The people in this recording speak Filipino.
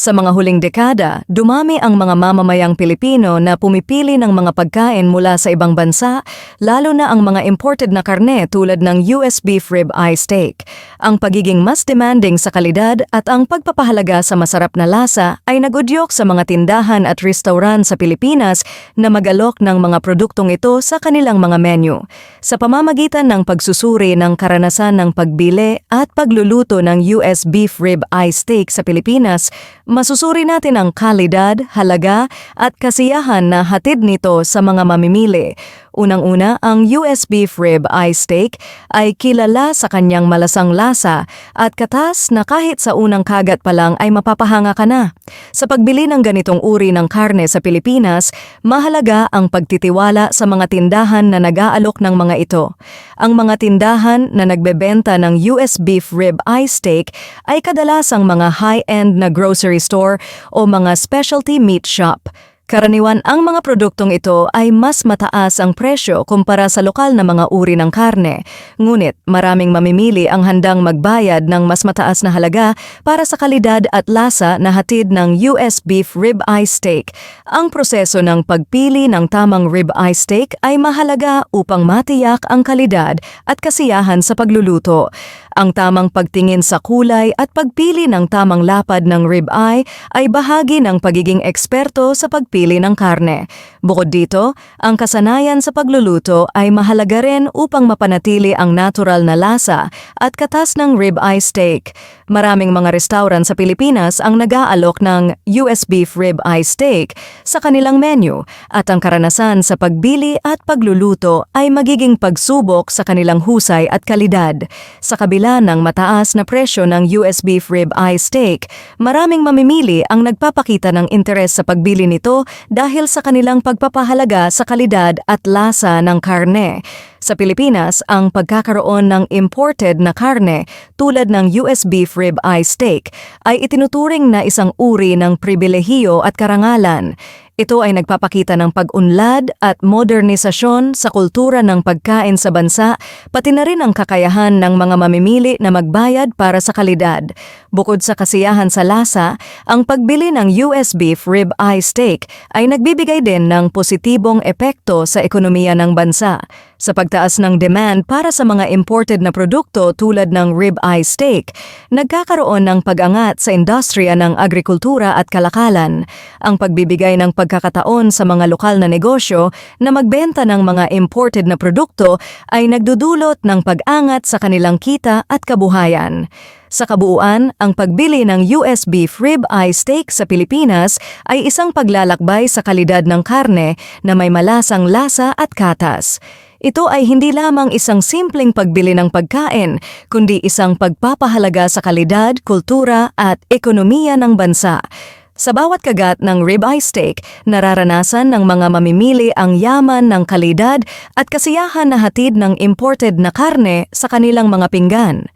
Sa mga huling dekada, dumami ang mga mamamayang Pilipino na pumipili ng mga pagkain mula sa ibang bansa, lalo na ang mga imported na karne tulad ng US beef rib eye steak. Ang pagiging mas demanding sa kalidad at ang pagpapahalaga sa masarap na lasa ay nagudyok sa mga tindahan at restaurant sa Pilipinas na mag-alok ng mga produktong ito sa kanilang mga menu. Sa pamamagitan ng pagsusuri ng karanasan ng pagbili at pagluluto ng US beef rib eye steak sa Pilipinas, masusuri natin ang kalidad, halaga at kasiyahan na hatid nito sa mga mamimili. Unang-una, ang US beef rib eye steak ay kilala sa kanyang malasang lasa at katas na kahit sa unang kagat pa lang ay mapapahanga ka na. Sa pagbili ng ganitong uri ng karne sa Pilipinas, mahalaga ang pagtitiwala sa mga tindahan na nag-aalok ng mga ito. Ang mga tindahan na nagbebenta ng US beef rib eye steak ay kadalasang mga high-end na grocery store o mga specialty meat shop. Karaniwan ang mga produktong ito ay mas mataas ang presyo kumpara sa lokal na mga uri ng karne. Ngunit maraming mamimili ang handang magbayad ng mas mataas na halaga para sa kalidad at lasa na hatid ng US beef rib eye steak. Ang proseso ng pagpili ng tamang rib eye steak ay mahalaga upang matiyak ang kalidad at kasiyahan sa pagluluto. Ang tamang pagtingin sa kulay at pagpili ng tamang lapad ng rib eye ay bahagi ng pagiging eksperto sa pagpili ng karne. Bukod dito, ang kasanayan sa pagluluto ay mahalaga rin upang mapanatili ang natural na lasa at katas ng rib eye steak. Maraming mga restaurant sa Pilipinas ang nag-aalok ng US beef rib eye steak sa kanilang menu at ang karanasan sa pagbili at pagluluto ay magiging pagsubok sa kanilang husay at kalidad. Sa kabila ng mataas na presyo ng US beef rib eye steak, maraming mamimili ang nagpapakita ng interes sa pagbili nito dahil sa kanilang pagpapahalaga sa kalidad at lasa ng karne. Sa Pilipinas, ang pagkakaroon ng imported na karne tulad ng US beef rib eye steak ay itinuturing na isang uri ng pribilehiyo at karangalan. Ito ay nagpapakita ng pag-unlad at modernisasyon sa kultura ng pagkain sa bansa, pati na rin ang kakayahan ng mga mamimili na magbayad para sa kalidad. Bukod sa kasiyahan sa lasa, ang pagbili ng US beef rib eye steak ay nagbibigay din ng positibong epekto sa ekonomiya ng bansa. Sa pagtaas ng demand para sa mga imported na produkto tulad ng rib eye steak, nagkakaroon ng pag-angat sa industriya ng agrikultura at kalakalan. Ang pagbibigay ng pagkakataon sa mga lokal na negosyo na magbenta ng mga imported na produkto ay nagdudulot ng pag-angat sa kanilang kita at kabuhayan. Sa kabuuan, ang pagbili ng US beef rib eye steak sa Pilipinas ay isang paglalakbay sa kalidad ng karne na may malasang lasa at katas. Ito ay hindi lamang isang simpleng pagbili ng pagkain, kundi isang pagpapahalaga sa kalidad, kultura at ekonomiya ng bansa. Sa bawat kagat ng ribeye steak, nararanasan ng mga mamimili ang yaman ng kalidad at kasiyahan na hatid ng imported na karne sa kanilang mga pinggan.